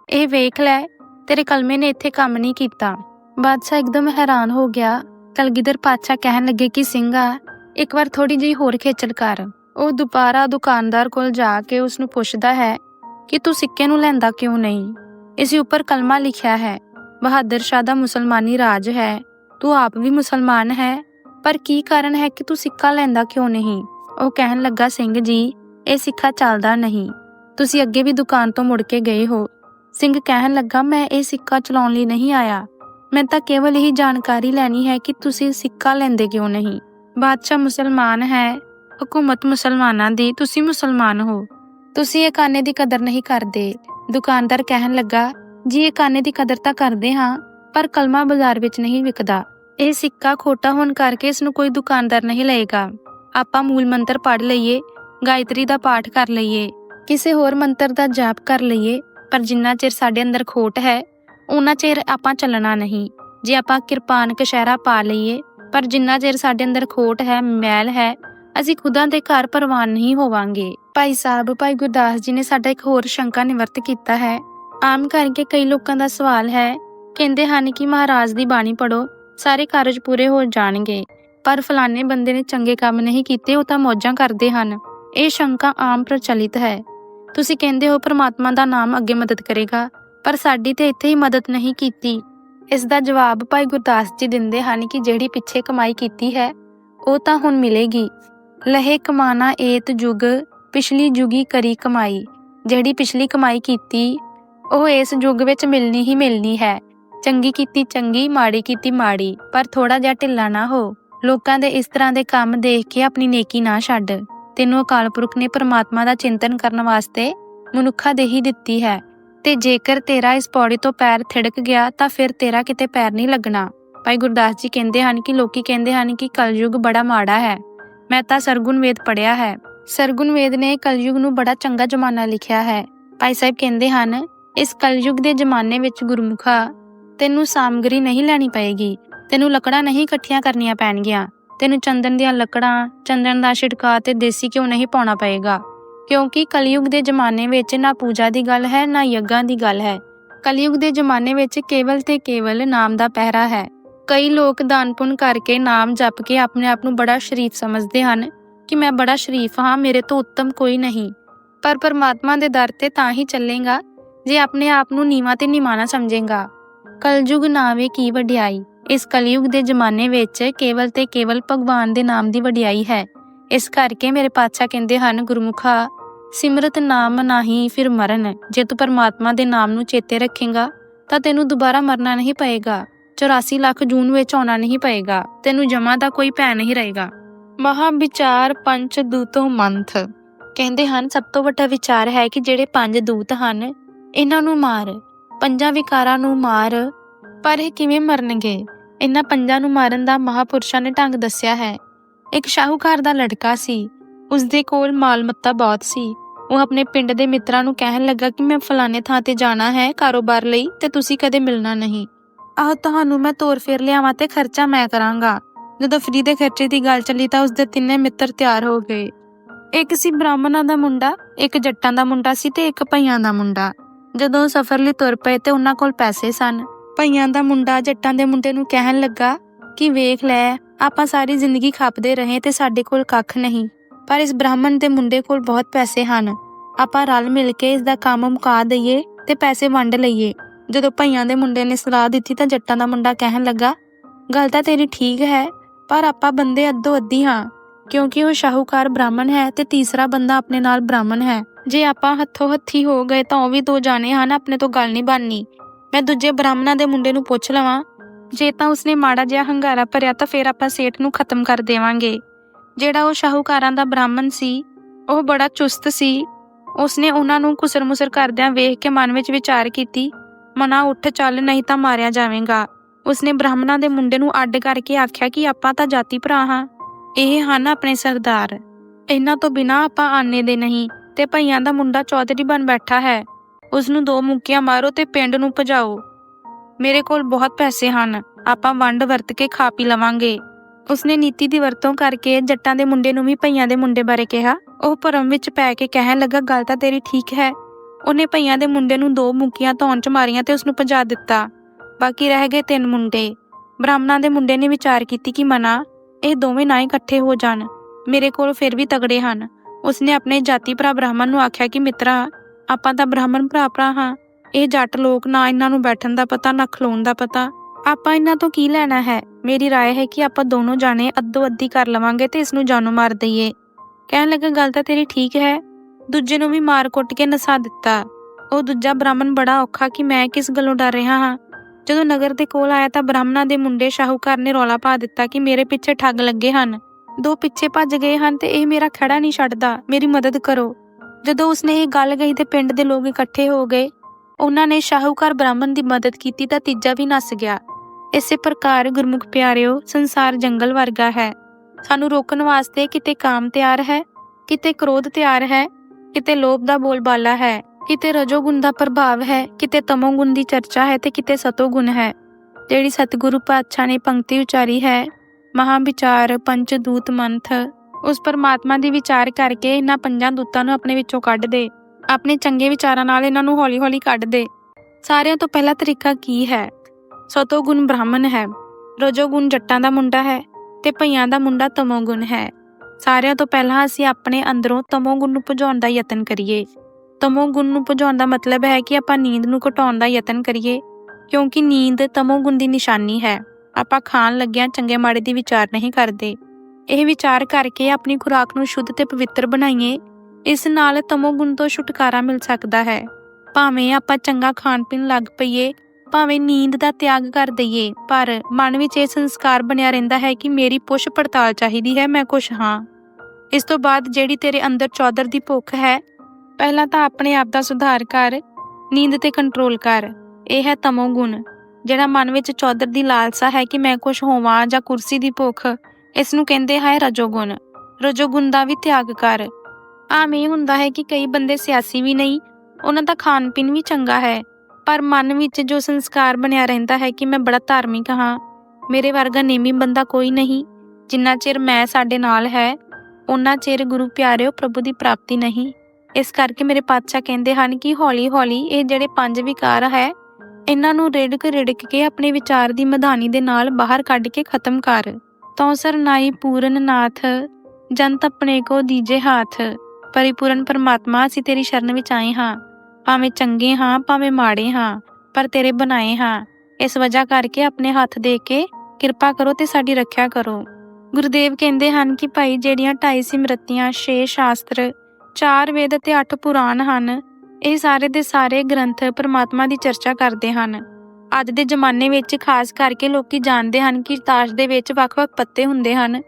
ਇਹ ਵੇਖ ਲੈ, ਤੇਰੇ ਕਲਮੇ ਨੇ ਇੱਥੇ ਕੰਮ ਨਹੀਂ ਕੀਤਾ। ਬਾਦਸ਼ਾਹ ਇੱਕਦਮ ਹੈਰਾਨ ਹੋ ਗਿਆ, ਕਲਗੀਧਰ ਪਾਤਸ਼ਾਹ ਕਹਿਣ ਲੱਗੇ ਕਿ ਸਿੰਘਾ ਇੱਕ ਵਾਰ ਥੋੜੀ ਜਿਹੀ ਹੋਰ ਖੇਚਲ ਕਰ। ਉਹ ਦੁਬਾਰਾ ਦੁਕਾਨਦਾਰ ਕੋਲ ਜਾ ਕੇ ਉਸ ਨੂੰ ਪੁੱਛਦਾ ਹੈ ਕਿ ਤੂੰ ਸਿੱਕੇ ਨੂੰ ਲੈਂਦਾ ਕਿਉਂ ਨਹੀਂ? ਇਸ ਉੱਪਰ ਕਲਮਾ ਲਿਖਿਆ ਹੈ, ਬਹਾਦਰ ਸ਼ਾਹ ਦਾ ਮੁਸਲਮਾਨੀ ਰਾਜ ਹੈ, ਤੂੰ ਆਪ ਵੀ ਮੁਸਲਮਾਨ ਹੈ। ਪਰ ਕੀ ਕਾਰਨ ਹੈ ਕਿ ਤੂੰ ਸਿੱਕਾ ਲੈਂਦਾ ਕਿਉਂ ਨਹੀਂ? ਉਹ ਕਹਿਣ ਲੱਗਾ, ਸਿੰਘ ਜੀ, ਇਹ ਸਿੱਕਾ ਚੱਲਦਾ ਨਹੀਂ। ਤੁਸੀਂ ਅੱਗੇ ਵੀ ਦੁਕਾਨ ਤੋਂ ਮੁੜ ਕੇ ਗਏ ਹੋ। ਸਿੰਘ ਕਹਿਣ ਲੱਗਾ, ਮੈਂ ਇਹ ਸਿੱਕਾ ਚਲਾਉਣ ਲਈ ਨਹੀਂ ਆਇਆ। ਮੈਂ ਤਾਂ ਕੇਵਲ ਇਹ ਜਾਣਕਾਰੀ ਲੈਣੀ ਹੈ ਕਿ ਤੁਸੀਂ ਸਿੱਕਾ ਲੈਂਦੇ ਕਿਉਂ ਨਹੀਂ। ਬਾਦਸ਼ਾਹ ਮੁਸਲਮਾਨ ਹੈ, ਹਕੂਮਤ ਮੁਸਲਮਾਨਾਂ ਦੀ, ਤੁਸੀਂ ਮੁਸਲਮਾਨ ਹੋ। ਤੁਸੀਂ ਇਹ ਕਾਨੇ ਦੀ ਕਦਰ ਨਹੀਂ ਕਰਦੇ। ਦੁਕਾਨਦਾਰ ਕਹਿਣ ਲੱਗਾ, ਜੀ, ਇਹ ਕਾਨੇ ਦੀ ਕਦਰ ਤਾਂ ਕਰਦੇ ਹਾਂ, ਪਰ ਕਲਮਾ ਬਾਜ਼ਾਰ ਵਿੱਚ ਨਹੀਂ ਵਿਕਦਾ। ਇਹ ਸਿੱਕਾ ਖੋਟਾ ਹੋਣ ਕਰਕੇ ਇਸ ਨੂੰ ਕੋਈ ਦੁਕਾਨਦਾਰ ਨਹੀਂ ਲਏਗਾ। ਆਪਾਂ ਮੂਲ ਮੰਤਰ ਪੜ੍ਹ ਲਈਏ, ਗਾਇਤਰੀ ਦਾ ਪਾਠ ਕਰ ਲਈਏ, ਕਿਸੇ ਹੋਰ ਮੰਤਰ ਦਾ ਜਾਪ ਕਰ ਲਈਏ, ਪਰ ਜਿੰਨਾ ਚਿਰ ਸਾਡੇ ਅੰਦਰ ਖੋਟ ਹੈ ਉਹਨਾਂ ਚਿਰ ਆਪਾਂ ਚੱਲਣਾ ਨਹੀਂ। ਜੇ ਆਪਾਂ ਕਿਰਪਾਨ ਕਸ਼ਹਿਰਾ ਪਾ ਲਈਏ, ਪਰ ਜਿੰਨਾ ਚਿਰ ਸਾਡੇ ਅੰਦਰ ਖੋਟ ਹੈ, ਮੈਲ ਹੈ, ਅਸੀਂ ਖੁਦਾਂ ਦੇ ਘਰ ਪ੍ਰਵਾਨ ਨਹੀਂ ਹੋਵਾਂਗੇ। ਭਾਈ ਸਾਹਿਬ, ਭਾਈ ਗੁਰਦਾਸ ਜੀ ਨੇ ਸਾਡਾ ਇੱਕ ਹੋਰ ਸ਼ੰਕਾ ਨਿਵਰਤ ਕੀਤਾ ਹੈ। ਆਮ ਕਰਕੇ ਕਈ ਲੋਕਾਂ ਦਾ ਸਵਾਲ ਹੈ, ਕਹਿੰਦੇ ਹਨ ਕਿ ਮਹਾਰਾਜ ਦੀ ਬਾਣੀ ਪੜੋ ਸਾਰੇ ਕਾਰਜ ਪੂਰੇ ਹੋ ਜਾਣਗੇ। ਪਰ ਫਲਾਣੇ ਬੰਦੇ ਨੇ ਚੰਗੇ ਕੰਮ ਨਹੀਂ ਕੀਤੇ, ਉਹ ਤਾਂ ਮੌਜਾਂ ਕਰਦੇ ਹਨ। ਇਹ ਸ਼ੰਕਾ ਆਮ ਪ੍ਰਚਲਿਤ ਹੈ। ਤੁਸੀਂ ਕਹਿੰਦੇ ਹੋ ਪ੍ਰਮਾਤਮਾ ਦਾ ਨਾਮ ਅੱਗੇ ਮਦਦ ਕਰੇਗਾ, ਪਰ ਸਾਡੀ ਤੇ ਇੱਥੇ ਹੀ ਮਦਦ ਨਹੀਂ ਕੀਤੀ। ਇਸ ਦਾ ਜਵਾਬ ਭਾਈ ਗੁਰਦਾਸ ਜੀ ਦਿੰਦੇ ਹਨ ਕਿ ਜਿਹੜੀ ਪਿੱਛੇ ਕਮਾਈ ਕੀਤੀ ਹੈ, ਉਹ ਤਾਂ ਹੁਣ ਮਿਲੇਗੀ। ਲਹੇ ਕਮਾਨਾ ਏਤ ਜੁਗ, ਪਿਛਲੀ ਜੁਗੀ ਕਰੀ ਕਮਾਈ। ਜਿਹੜੀ ਪਿਛਲੀ ਕਮਾਈ ਕੀਤੀ, ਉਹ ਇਸ ਯੁੱਗ ਵਿੱਚ ਮਿਲਣੀ ਹੀ ਮਿਲਣੀ ਹੈ। ਚੰਗੀ ਕੀਤੀ ਚੰਗੀ, ਮਾੜੀ ਕੀਤੀ ਮਾੜੀ, ਪਰ ਥੋੜਾ ਜਿਹਾ ਢਿੱਲਾ ਨਾ ਹੋ। ਲੋਕਾਂ ਦੇ ਇਸ ਤਰ੍ਹਾਂ ਦੇ ਕੰਮ ਦੇਖ ਕੇ ਆਪਣੀ ਨੇਕੀ ਨਾ ਛੱਡ। ਤੈਨੂੰ ਅਕਾਲ ਪੁਰਖ ਨੇ ਪ੍ਰਮਾਤਮਾ ਦਾ ਚਿੰਤਨ ਕਰਨ ਵਾਸਤੇ ਮਨੁੱਖਾ ਦੇਹੀ ਦਿੱਤੀ ਹੈ। ਤੇ ਜੇਕਰ ਤੇਰਾ ਇਸ ਪੌੜੀ ਤੋਂ ਪੈਰ ਥਿੜਕ ਗਿਆ, ਤਾਂ ਫਿਰ ਤੇਰਾ ਕਿਤੇ ਪੈਰ ਨਹੀਂ ਲੱਗਣਾ। ਭਾਈ ਗੁਰਦਾਸ ਜੀ ਕਹਿੰਦੇ ਹਨ ਕਿ ਲੋਕੀ ਕਹਿੰਦੇ ਹਨ ਕਿ ਕਲਯੁਗ ਬੜਾ ਮਾੜਾ ਹੈ। ਮੈਂ ਤਾਂ ਸਰਗੁਣ ਵੇਦ ਪੜਿਆ ਹੈ। ਸਰਗੁਣ ਵੇਦ ਨੇ ਕਲਯੁਗ ਨੂੰ ਬੜਾ ਚੰਗਾ ਜ਼ਮਾਨਾ ਲਿਖਿਆ ਹੈ। ਭਾਈ ਸਾਹਿਬ ਕਹਿੰਦੇ ਹਨ, ਇਸ ਕਲਯੁਗ ਦੇ ਜ਼ਮਾਨੇ ਵਿੱਚ ਗੁਰਮੁਖਾ ਤੈਨੂੰ ਸਾਮਗਰੀ ਨਹੀਂ ਲੈਣੀ ਪਏਗੀ। ਤੈਨੂੰ ਲੱਕੜਾਂ ਨਹੀਂ ਇਕੱਠੀਆਂ ਕਰਨੀਆਂ ਪੈਣਗੀਆਂ। ਤੈਨੂੰ ਚੰਦਨ ਦੀਆਂ ਲੱਕੜਾਂ, ਚੰਦਨ ਦਾ ਛਿੜਕਾ ਤੇ ਦੇਸੀ ਘਿਓ ਨਹੀਂ ਪਾਉਣਾ ਪਏਗਾ। ਕਿਉਂਕਿ ਕਲਯੁਗ ਦੇ ਜ਼ਮਾਨੇ ਵਿੱਚ ਨਾ ਪੂਜਾ ਦੀ ਗੱਲ ਹੈ, ਨਾ ਯੱਗਾਂ ਦੀ ਗੱਲ ਹੈ। ਕਲਯੁਗ ਦੇ ਜ਼ਮਾਨੇ ਵਿੱਚ ਕੇਵਲ ਤੇ ਕੇਵਲ ਨਾਮ ਦਾ ਪਹਿਰਾ ਹੈ। ਕਈ ਲੋਕ ਦਾਨ ਪੁੰਨ ਕਰਕੇ ਨਾਮ ਜਪ ਕੇ ਆਪਣੇ ਆਪ ਨੂੰ ਬੜਾ ਸ਼ਰੀਫ ਸਮਝਦੇ ਹਨ ਕਿ ਮੈਂ ਬੜਾ ਸ਼ਰੀਫ ਹਾਂ, ਮੇਰੇ ਤੋਂ ਉੱਤਮ ਕੋਈ ਨਹੀਂ। ਪਰ ਪਰਮਾਤਮਾ ਦੇ ਦਰ ਤੇ ਤਾਂ ਹੀ ਚੱਲੇਗਾ, ਜੇ ਆਪਣੇ ਆਪ ਨੂੰ ਨੀਵਾਂ ਤੇ ਨਿਮਾਣਾ ਸਮਝੇਗਾ। ਕਲਯੁਗ ਨਾਵੇ ਕੀ ਵਡਿਆਈ? ਇਸ ਕਲਯੁਗ ਦੇ ਜ਼ਮਾਨੇ ਵਿੱਚ ਕੇਵਲ ਤੇ ਕੇਵਲ ਭਗਵਾਨ ਦੇ ਨਾਮ ਦੀ ਵਡਿਆਈ ਹੈ। ਇਸ ਕਰਕੇ ਮੇਰੇ ਪਾਤਸ਼ਾਹ ਕਹਿੰਦੇ ਹਨ, ਗੁਰਮੁਖਾ, ਸਿਮਰਤ ਨਾਮ ਨਹੀਂ ਫਿਰ ਮਰਨ। ਜੇ ਤੂੰ ਪਰਮਾਤਮਾ ਦੇ ਨਾਮ ਨੂੰ ਚੇਤੇ ਰੱਖੇਗਾ, ਤਾਂ ਤੈਨੂੰ ਦੁਬਾਰਾ ਮਰਨਾ ਨਹੀਂ ਪਏਗਾ। 84 ਲੱਖ ਜੂਨ ਵਿੱਚ ਆਉਣਾ ਨਹੀਂ ਪਏਗਾ। ਤੈਨੂੰ ਜਮਾ ਦਾ ਕੋਈ ਭੈ ਨਹੀਂ ਰਹੇਗਾ। ਮਹਾ ਵਿਚਾਰ ਪੰਚ ਦੂਤੋ ਮੰਥ। ਕਹਿੰਦੇ ਹਨ, ਸਭ ਤੋਂ ਵੱਡਾ ਵਿਚਾਰ ਹੈ ਕਿ ਜਿਹੜੇ ਪੰਜ ਦੂਤ ਹਨ, ਇਹਨਾਂ ਨੂੰ ਮਾਰ। ਪੰਜਾਂ ਵਿਕਾਰਾਂ ਨੂੰ ਮਾਰ, ਪਰ ਇਹ ਕਿਵੇਂ ਮਰਨਗੇ? ਇਹਨਾਂ ਪੰਜਾਂ ਨੂੰ ਮਾਰਨ ਦਾ ਮਹਾਪੁਰਸ਼ਾਂ ਨੇ ਢੰਗ ਦੱਸਿਆ ਹੈ। ਇੱਕ ਸ਼ਾਹੂਕਾਰ ਦਾ ਲੜਕਾ ਸੀ। ਉਸ ਦੇ ਕੋਲ ਮਾਲ ਮੱਤਾ ਬਹੁਤ ਸੀ। ਉਹ ਆਪਣੇ ਪਿੰਡ ਦੇ ਮਿੱਤਰਾਂ ਨੂੰ ਕਹਿਣ ਲੱਗਾ ਕਿ ਮੈਂ ਫਲਾਣੇ ਥਾਂ ਤੇ ਜਾਣਾ ਹੈ ਕਾਰੋਬਾਰ ਲਈ ਤੇ ਤੁਸੀਂ ਕਦੇ ਮਿਲਣਾ ਨਹੀਂ। ਆਹ ਤੁਹਾਨੂੰ ਮੈਂ ਤੋਰ ਫੇਰ ਲਿਆਵਾਂ ਤੇ ਖਰਚਾ ਮੈਂ ਕਰਾਂਗਾ। ਜਦੋਂ ਫਰੀ ਦੇ ਖਰਚੇ ਦੀ ਗੱਲ ਚੱਲੀ ਤਾਂ ਉਸ ਦੇ ਤਿੰਨੇ ਮਿੱਤਰ ਤਿਆਰ ਹੋ ਗਏ। ਇੱਕ ਸੀ ਬ੍ਰਾਹਮਣਾਂ ਦਾ ਮੁੰਡਾ, ਇੱਕ ਜੱਟਾਂ ਦਾ ਮੁੰਡਾ ਸੀ ਤੇ ਇੱਕ ਭਈਆਂ ਦਾ ਮੁੰਡਾ। ਜਦੋਂ ਸਫ਼ਰ ਲਈ ਤੁਰ ਪਏ ਤੇ ਉਹਨਾਂ ਕੋਲ ਪੈਸੇ ਸਨ। ਭਈਆਂ ਦਾ ਮੁੰਡਾ ਜੱਟਾਂ ਦੇ ਮੁੰਡੇ ਨੂੰ ਕਹਿਣ ਲੱਗਾ ਕਿ ਵੇਖ ਲੈ, ਆਪਾਂ ਸਾਰੀ ਜ਼ਿੰਦਗੀ ਖੱਪਦੇ ਰਹੇ ਤੇ ਸਾਡੇ ਕੋਲ ਕੱਖ ਨਹੀਂ। ਪਰ ਇਸ ਬ੍ਰਾਹਮਣ ਦੇ ਮੁੰਡੇ ਕੋਲ ਬਹੁਤ ਪੈਸੇ ਹਨ। ਆਪਾਂ ਰਲ ਮਿਲ ਕੇ ਇਸ ਦਾ ਕੰਮ ਮੁਕਾ ਦਈਏ ਤੇ ਪੈਸੇ ਵੰਡ ਲਈਏ। ਜਦੋਂ ਭਈਆਂ ਦੇ ਮੁੰਡੇ ਨੇ ਸਲਾਹ ਦਿੱਤੀ ਤਾਂ ਜੱਟਾਂ ਦਾ ਮੁੰਡਾ ਕਹਿਣ ਲੱਗਾ, ਗੱਲ ਤਾਂ ਤੇਰੀ ਠੀਕ ਹੈ, ਪਰ ਆਪਾਂ ਬੰਦੇ ਅੱਧੋ ਅੱਧੀ ਹਾਂ। ਕਿਉਂਕਿ ਉਹ ਸ਼ਾਹੂਕਾਰ ਬ੍ਰਾਹਮਣ ਹੈ ਤੇ ਤੀਸਰਾ ਬੰਦਾ ਆਪਣੇ ਨਾਲ ਬ੍ਰਾਹਮਣ ਹੈ। ਜੇ ਆਪਾਂ ਹੱਥੋਂ ਹੱਥੀ ਹੋ ਗਏ ਤਾਂ ਉਹ ਵੀ ਦੋ ਜਾਣੇ ਹਨ, ਆਪਣੇ ਤੋਂ ਗੱਲ ਨਹੀਂ ਬਣਨੀ। ਮੈਂ ਦੂਜੇ ਬ੍ਰਾਹਮਣਾਂ ਦੇ ਮੁੰਡੇ ਨੂੰ ਪੁੱਛ ਲਵਾਂ। ਜੇ ਤਾਂ ਉਸਨੇ ਮਾੜਾ ਜਿਹਾ ਹੰਗਾਰਾ ਭਰਿਆ ਤਾਂ ਫਿਰ ਆਪਾਂ ਸੇਠ ਨੂੰ ਖਤਮ ਕਰ ਦੇਵਾਂਗੇ। ਜਿਹੜਾ ਉਹ ਸ਼ਾਹੂਕਾਰਾਂ ਦਾ ਬ੍ਰਾਹਮਣ ਸੀ, ਉਹ ਬੜਾ ਚੁਸਤ ਸੀ। ਉਸਨੇ ਉਹਨਾਂ ਨੂੰ ਕੁਸਰ-ਮੁਸਰ ਕਰਦਿਆਂ ਵੇਖ ਕੇ ਮਨ ਵਿੱਚ ਵਿਚਾਰ ਕੀਤੀ, ਮਨਾ ਉੱਠ ਚੱਲ ਨਹੀਂ ਤਾਂ ਮਾਰਿਆ ਜਾਵੇਗਾ। ਉਸਨੇ ਬ੍ਰਾਹਮਣਾਂ ਦੇ ਮੁੰਡੇ ਨੂੰ ਅੱਡ ਕਰਕੇ ਆਖਿਆ ਕਿ ਆਪਾਂ ਤਾਂ ਜਾਤੀ ਭਰਾ ਹਾਂ। ਇਹ ਹਨ ਆਪਣੇ ਸਰਦਾਰ। ਇਹਨਾਂ ਤੋਂ ਬਿਨਾ ਆਪਾਂ ਆਨੇ ਦੇ ਨਹੀਂ ਤੇ ਭਈਆਂ ਦਾ ਮੁੰਡਾ ਚੌਧਰੀ ਬਣ ਬੈਠਾ ਹੈ। ਉਸ ਨੂੰ ਦੋ ਮੁੱਕੀਆਂ ਮਾਰੋ ਤੇ ਪਿੰਡ ਨੂੰ ਭਜਾਓ। ਮੇਰੇ ਕੋਲ ਬਹੁਤ ਪੈਸੇ ਹਨ, ਆਪਾਂ ਵੰਡ ਵਰਤ ਕੇ ਖਾ ਪੀ ਲਵਾਂਗੇ। ਉਸਨੇ ਨੀਤੀ ਦੀ ਵਰਤੋਂ ਕਰਕੇ ਜੱਟਾਂ ਦੇ ਮੁੰਡੇ ਨੂੰ ਵੀ ਭਈਆਂ ਦੇ ਮੁੰਡੇ ਬਾਰੇ ਕਿਹਾ। ਉਹ ਭਰਮ ਵਿੱਚ ਪੈ ਕੇ ਕਹਿਣ ਲੱਗਾ, ਗੱਲ ਤਾਂ ਤੇਰੀ ਠੀਕ ਹੈ। ਉਹਨੇ ਭਈਆਂ ਦੇ ਮੁੰਡੇ ਨੂੰ ਦੋ ਮੁੱਕੀਆਂ ਧੌਣ ਚ ਮਾਰੀਆਂ ਤੇ ਉਸ ਨੂੰ ਭਜਾ ਦਿੱਤਾ। ਬਾਕੀ ਰਹਿ ਗਏ ਤਿੰਨ ਮੁੰਡੇ। ਬ੍ਰਾਹਮਣਾਂ ਦੇ ਮੁੰਡੇ ਨੇ ਵਿਚਾਰ ਕੀਤੀ ਕਿ ਮਨਾ ਇਹ ਦੋਵੇਂ ਨਾ ਇਕੱਠੇ ਹੋ ਜਾਣ ਮੇਰੇ ਕੋਲ ਫਿਰ ਵੀ ਤਗੜੇ ਹਨ ਉਸਨੇ ਆਪਣੇ ਜਾਤੀ ਭਰਾ ਬ੍ਰਾਹਮਣ ਨੂੰ ਆਖਿਆ ਕਿ ਮਿੱਤਰਾ ਆਪਾਂ ਤਾਂ ਬ੍ਰਾਹਮਣ ਭਰਾ ਭਰਾ ਹਾਂ ਇਹ ਜੱਟ ਲੋਕ ਨਾ ਇਹਨਾਂ ਨੂੰ ਬੈਠਣ ਦਾ ਪਤਾ ਨਾ ਖਲੋਣ ਦਾ ਪਤਾ ਆਪਾਂ ਇਹਨਾਂ ਤੋਂ ਕੀ ਲੈਣਾ ਹੈ ਮੇਰੀ رائے ਹੈ ਕਿ ਆਪਾਂ ਦੋਨੋਂ ਜਾਣੇ ਅੱਧੋ ਅੱਧੀ ਕਰ ਲਵਾਂਗੇ ਤੇ ਇਸ ਨੂੰ ਜਾਨੋਂ ਮਾਰ ਦਈਏ ਕਹਿਣ ਲੱਗਾ ਗੱਲ ਤਾਂ ਤੇਰੀ ਠੀਕ ਹੈ ਦੂਜੇ ਨੂੰ ਵੀ ਮਾਰ ਕੁੱਟ ਕੇ ਨਸਾ ਦਿੱਤਾ ਉਹ ਦੂਜਾ ਬ੍ਰਾਹਮਣ ਬੜਾ ਔਖਾ ਕਿ ਮੈਂ ਕਿਸ ਗੱਲੋਂ ਡਰ ਰਿਹਾ ਹਾਂ ਜਦੋਂ ਨਗਰ ਦੇ ਕੋਲ ਆਇਆ ਤਾਂ ਬ੍ਰਾਹਮਣਾਂ ਦੇ ਮੁੰਡੇ ਸ਼ਾਹੂਕਾਰ ਨੇ ਰੌਲਾ ਪਾ ਦਿੱਤਾ ਕਿ ਮੇਰੇ ਪਿੱਛੇ ਠੱਗ ਲੱਗੇ ਹਨ। ਦੋ ਪਿੱਛੇ ਭੱਜ ਗਏ ਹਨ ਤੇ ਇਹ ਮੇਰਾ ਖੜਾ ਨਹੀਂ ਛੱਡਦਾ। ਮੇਰੀ ਮਦਦ ਕਰੋ। ਜਦੋਂ ਉਸਨੇ ਇਹ ਗੱਲ ਕਹੀ ਤੇ ਪਿੰਡ ਦੇ ਲੋਕ ਇਕੱਠੇ ਹੋ ਗਏ। ਉਹਨਾਂ ਨੇ ਸ਼ਾਹੂਕਾਰ ਬ੍ਰਾਹਮਣ ਦੀ ਮਦਦ ਕੀਤੀ ਤਾਂ ਤੀਜਾ ਵੀ ਨੱਸ ਗਿਆ। ਇਸੇ ਪ੍ਰਕਾਰ ਗੁਰਮੁਖ ਪਿਆਰਿਓ, ਸੰਸਾਰ ਜੰਗਲ ਵਰਗਾ ਹੈ। ਸਾਨੂੰ ਰੋਕਣ ਵਾਸਤੇ ਕਿਤੇ ਕਾਮ ਤਿਆਰ ਹੈ, ਕਿਤੇ ਕ੍ਰੋਧ ਤਿਆਰ ਹੈ, ਕਿਤੇ ਲੋਭ ਦਾ ਬੋਲਬਾਲਾ ਹੈ। ਕਿਤੇ ਰਜੋਗੁਣ ਦਾ ਪ੍ਰਭਾਵ ਹੈ, ਕਿਤੇ ਤਮੋਗੁਣ ਦੀ ਚਰਚਾ ਹੈ ਤੇ ਕਿਤੇ ਸਤੋਗੁਣ ਹੈ। ਜਿਹੜੀ ਸਤਿਗੁਰੂ ਪਾਤਸ਼ਾਹ ਨੇ ਪੰਕਤੀ ਉਚਾਰੀ ਹੈ ਮਹਾ ਵਿਚਾਰ ਪੰਚ ਦੂਤ ਮੰਥ, ਉਸ ਪਰਮਾਤਮਾ ਦੀ ਵਿਚਾਰ ਕਰਕੇ ਇਹਨਾਂ ਪੰਜਾਂ ਦੂਤਾਂ ਨੂੰ ਆਪਣੇ ਵਿੱਚੋਂ ਕੱਢ ਦੇ, ਆਪਣੇ ਚੰਗੇ ਵਿਚਾਰਾਂ ਨਾਲ ਇਹਨਾਂ ਨੂੰ ਹੌਲੀ-ਹੌਲੀ ਕੱਢ ਦੇ। ਸਾਰਿਆਂ ਤੋਂ ਪਹਿਲਾ ਤਰੀਕਾ ਕੀ ਹੈ? ਸਤੋਗੁਣ ਬ੍ਰਾਹਮਣ ਹੈ, ਰਜੋਗੁਣ ਜੱਟਾਂ ਦਾ ਮੁੰਡਾ ਹੈ ਤੇ ਭਈਆਂ ਦਾ ਮੁੰਡਾ ਤਮੋ ਗੁਣ ਹੈ। ਸਾਰਿਆਂ ਤੋਂ ਪਹਿਲਾਂ ਅਸੀਂ ਆਪਣੇ ਅੰਦਰੋਂ ਤਮੋਗੁਣ ਨੂੰ ਭਜਾਉਣ ਦਾ ਯਤਨ ਕਰੀਏ। ਤਮੋ ਗੁਣ ਨੂੰ ਭਜਾਉਣ ਦਾ ਮਤਲਬ ਹੈ ਕਿ ਆਪਾਂ ਨੀਂਦ ਨੂੰ ਘਟਾਉਣ ਦਾ ਯਤਨ ਕਰੀਏ, ਕਿਉਂਕਿ ਨੀਂਦ ਤਮੋ ਗੁਣ ਦੀ ਨਿਸ਼ਾਨੀ ਹੈ। ਆਪਾਂ ਖਾਣ ਲੱਗਿਆਂ ਚੰਗੇ ਮਾੜੇ ਦੀ ਵਿਚਾਰ ਨਹੀਂ ਕਰਦੇ। ਇਹ ਵਿਚਾਰ ਕਰਕੇ ਆਪਣੀ ਖੁਰਾਕ ਨੂੰ ਸ਼ੁੱਧ ਤੇ ਪਵਿੱਤਰ ਬਣਾਈਏ, ਇਸ ਨਾਲ ਤਮੋ ਗੁਣ ਤੋਂ ਛੁਟਕਾਰਾ ਮਿਲ ਸਕਦਾ ਹੈ। ਭਾਵੇਂ ਆਪਾਂ ਚੰਗਾ ਖਾਣ ਪੀਣ ਲੱਗ ਪਈਏ, ਭਾਵੇਂ ਨੀਂਦ ਦਾ ਤਿਆਗ ਕਰ ਦਈਏ, ਪਰ ਮਨ ਵਿੱਚ ਇਹ ਸੰਸਕਾਰ ਬਣਿਆ ਰਹਿੰਦਾ ਹੈ ਕਿ ਮੇਰੀ ਪੁੱਛ ਪੜਤਾਲ ਚਾਹੀਦੀ ਹੈ, ਮੈਂ ਕੁਛ ਹਾਂ। ਇਸ ਤੋਂ ਬਾਅਦ ਜਿਹੜੀ ਤੇਰੇ ਅੰਦਰ ਚੌਧਰ ਦੀ ਭੁੱਖ ਹੈ ਪਹਿਲਾਂ ਤਾਂ ਆਪਣੇ ਆਪ ਦਾ ਸੁਧਾਰ ਕਰ, ਨੀਂਦ ਤੇ ਕੰਟਰੋਲ ਕਰ। ਇਹ ਹੈ ਤਮੋ ਗੁਣ। ਜਿਹੜਾ ਮਨ ਵਿੱਚ ਚੌਧਰ ਦੀ ਲਾਲਸਾ ਹੈ ਕਿ ਮੈਂ ਕੁਛ ਹੋਵਾਂ ਜਾਂ ਕੁਰਸੀ ਦੀ ਭੁੱਖ ਇਸ ਨੂੰ ਕਹਿੰਦੇ ਹੈ ਰਜੋਗੁਣ। ਰਜੋਗੁਣ ਦਾ ਵੀ ਤਿਆਗ ਕਰ। ਆਮ ਇਹ ਹੁੰਦਾ ਹੈ ਕਿ ਕਈ ਬੰਦੇ ਸਿਆਸੀ ਵੀ ਨਹੀਂ, ਉਹਨਾਂ ਦਾ ਖਾਣ ਪੀਣ ਵੀ ਚੰਗਾ ਹੈ। ਪਰ ਮਨ ਵਿੱਚ ਜੋ ਸੰਸਕਾਰ ਬਣਿਆ ਰਹਿੰਦਾ ਹੈ ਕਿ ਮੈਂ ਬੜਾ ਧਾਰਮਿਕ ਹਾਂ, ਮੇਰੇ ਵਰਗਾ ਨੇਮੀ ਬੰਦਾ ਕੋਈ ਨਹੀਂ। ਜਿੰਨਾ ਚਿਰ ਮੈਂ ਸਾਡੇ ਨਾਲ ਹੈ ਉਹਨਾਂ ਚਿਰ ਗੁਰੂ ਪਿਆਰਿਓ ਪ੍ਰਭੂ ਦੀ ਪ੍ਰਾਪਤੀ ਨਹੀਂ। ਇਸ ਕਰਕੇ ਮੇਰੇ ਪਾਤਸ਼ਾਹ ਕਹਿੰਦੇ ਹਨ ਕਿ ਹੌਲੀ-ਹੌਲੀ ਇਹ ਜਿਹੜੇ ਪੰਜ ਵਿਕਾਰ ਹੈ, ਇਹਨਾਂ ਨੂੰ ਰਿੜਕ ਰਿੜਕ ਕੇ ਆਪਣੇ ਵਿਚਾਰ ਦੀ ਮਧਾਨੀ ਦੇ ਨਾਲ ਬਾਹਰ ਕੱਢ ਕੇ ਖਤਮ ਕਰ। ਤਉ ਸਰਨਾਈ ਪੂਰਨ ਨਾਥ, ਜੰਤ ਆਪਣੇ ਕੋ ਦੀਜੇ ਹਾਥ, ਪਰਿਪੂਰਨ ਪਰਮਾਤਮਾ ਅਸੀਂ ਤੇਰੀ ਸ਼ਰਨ ਵਿੱਚ ਆਏ ਹਾਂ। ਭਾਵੇਂ ਚੰਗੇ ਹਾਂ, ਭਾਵੇਂ ਮਾੜੇ ਹਾਂ, ਪਰ ਤੇਰੇ ਬਣਾਏ ਹਾਂ। ਇਸ ਵਜ੍ਹਾ ਕਰਕੇ ਆਪਣੇ ਹੱਥ ਦੇ ਕੇ ਕਿਰਪਾ ਕਰੋ ਤੇ ਸਾਡੀ ਰੱਖਿਆ ਕਰੋ। ਗੁਰਦੇਵ ਕਹਿੰਦੇ ਹਨ ਕਿ ਭਾਈ ਜਿਹੜੀਆਂ ਢਾਈ ਸਿਮਰਤੀਆਂ, ਛੇ ਸ਼ਾਸਤਰ ਚਾਰ ਵੇਦ ਅਤੇ ਅੱਠ ਪੁਰਾਣ ਹਨ। ਇਹ ਸਾਰੇ ਦੇ ਸਾਰੇ ਗ੍ਰੰਥ ਪਰਮਾਤਮਾ ਦੀ ਚਰਚਾ ਕਰਦੇ ਹਨ। ਅੱਜ ਦੇ ਜ਼ਮਾਨੇ ਵਿੱਚ ਖਾਸ ਕਰਕੇ ਲੋਕੀ ਜਾਣਦੇ ਹਨ ਕਿ ਤਾਸ਼ ਦੇ ਵਿੱਚ ਵੱਖ-ਵੱਖ ਪੱਤੇ ਹੁੰਦੇ ਹਨ।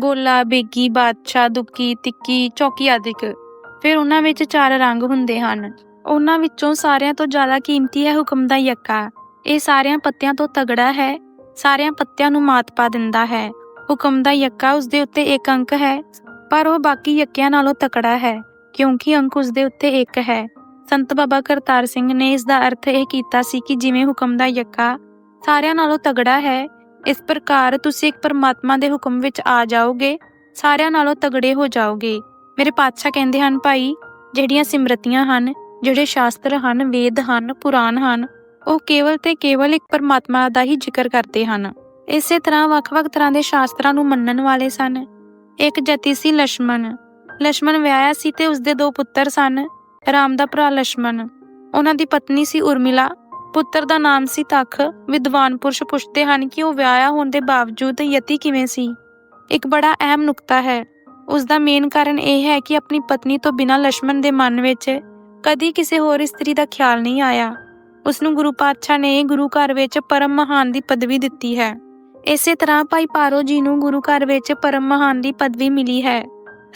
ਗੋਲਾ, ਬੇਗੀ, ਬਾਦਸ਼ਾਹ, ਦੁੱਕੀ, ਤਿੱਕੀ, ਚੌਕੀ ਆਦਿਕ ਫਿਰ ਉਹਨਾਂ ਵਿੱਚ ਚਾਰ ਰੰਗ ਹੁੰਦੇ ਹਨ। ਉਹਨਾਂ ਵਿੱਚੋਂ ਸਾਰਿਆਂ ਤੋਂ ਜ਼ਿਆਦਾ ਕੀਮਤੀ ਹੈ ਹੁਕਮ ਦਾ ਯੱਕਾ। ਇਹ ਸਾਰਿਆਂ ਪੱਤਿਆਂ ਤੋਂ ਤਗੜਾ ਹੈ। ਸਾਰਿਆਂ ਪੱਤਿਆਂ ਨੂੰ ਮਾਤ ਪਾ ਦਿੰਦਾ ਹੈ। ਹੁਕਮ ਦਾ ਯੱਕਾ ਉਸ ਦੇ ਉੱਤੇ ਇੱਕ ਅੰਕ ਹੈ। ਪਰ ਉਹ ਬਾਕੀ ਯੱਕਿਆਂ ਨਾਲੋਂ ਤਕੜਾ ਹੈ, ਕਿਉਂਕਿ ਅੰਕ ਉਸ ਦੇ ਉੱਤੇ ਇੱਕ ਹੈ। ਸੰਤ ਬਾਬਾ ਕਰਤਾਰ ਸਿੰਘ ਨੇ ਇਸ ਦਾ ਅਰਥ ਇਹ ਕੀਤਾ ਸੀ ਕਿ ਜਿਵੇਂ ਹੁਕਮ ਦਾ ਯੱਕਾ ਸਾਰਿਆਂ ਨਾਲੋਂ ਤਗੜਾ ਹੈ, ਇਸ ਪ੍ਰਕਾਰ ਤੁਸੀਂ ਇੱਕ ਪਰਮਾਤਮਾ ਦੇ ਹੁਕਮ ਵਿੱਚ ਆ ਜਾਓਗੇ, ਸਾਰਿਆਂ ਨਾਲੋਂ ਤਗੜੇ ਹੋ ਜਾਓਗੇ। ਮੇਰੇ ਪਾਤਸ਼ਾਹ ਕਹਿੰਦੇ ਹਨ, ਭਾਈ, ਜਿਹੜੀਆਂ ਸਿਮਰਤੀਆਂ ਹਨ, ਜਿਹੜੇ ਸ਼ਾਸਤਰ ਹਨ, ਵੇਦ ਹਨ, ਪੁਰਾਣ ਹਨ, ਉਹ ਕੇਵਲ ਤੇ ਕੇਵਲ ਇੱਕ ਪਰਮਾਤਮਾ ਦਾ ਹੀ ਜ਼ਿਕਰ ਕਰਦੇ ਹਨ। ਇਸੇ ਤਰ੍ਹਾਂ ਵੱਖ-ਵੱਖ ਤਰ੍ਹਾਂ ਦੇ ਸ਼ਾਸਤਰਾਂ ਨੂੰ ਮੰਨਣ ਵਾਲੇ ਸਨ। ਇੱਕ ਜਤੀ ਸੀ ਲక్ష్మణ ਲక్ష్మణ ਵਿਆਹਿਆ ਸੀ ਤੇ ਉਸਦੇ ਦੋ ਪੁੱਤਰ ਸਨ, ਰਾਮ ਦਾ ਭਰਾ ਲక్ష్మణ ਉਹਨਾਂ ਦੀ ਪਤਨੀ ਸੀ ਉਰਮਿਲਾ। ਪੁੱਤਰ ਦਾ ਨਾਮ ਸੀ ਤਖ। ਵਿਦਵਾਨ ਪੁਰਸ਼ ਪੁੱਛਦੇ ਹਨ ਕਿ ਉਹ ਵਿਆਹਿਆ ਹੋਣ ਦੇ ਬਾਵਜੂਦ ਯਤੀ ਕਿਵੇਂ ਸੀ। ਇੱਕ ਬੜਾ ਅਹਿਮ ਨੁਕਤਾ ਹੈ। ਉਸ ਦਾ ਮੇਨ ਕਾਰਨ ਇਹ ਹੈ ਕਿ ਆਪਣੀ ਪਤਨੀ ਤੋਂ ਬਿਨਾਂ ਲక్ష్మణ ਦੇ ਮਨ ਵਿੱਚ ਕਦੀ ਕਿਸੇ ਹੋਰ ਇਸਤਰੀ ਦਾ ਖਿਆਲ ਨਹੀਂ ਆਇਆ। ਉਸ ਨੂੰ ਗੁਰੂ ਪਾਤਸ਼ਾਹ ਨੇ ਗੁਰੂ ਘਰ ਵਿੱਚ ਪਰਮ ਮਹਾਨ ਦੀ ਪਦਵੀ ਦਿੱਤੀ ਹੈ। ਇਸੇ ਤਰ੍ਹਾਂ ਭਾਈ ਪਾਰੋ ਜੀ ਨੂੰ ਗੁਰੂ ਘਰ ਵਿੱਚ ਪਰਮ ਮਹਾਨ ਦੀ ਪਦਵੀ ਮਿਲੀ ਹੈ।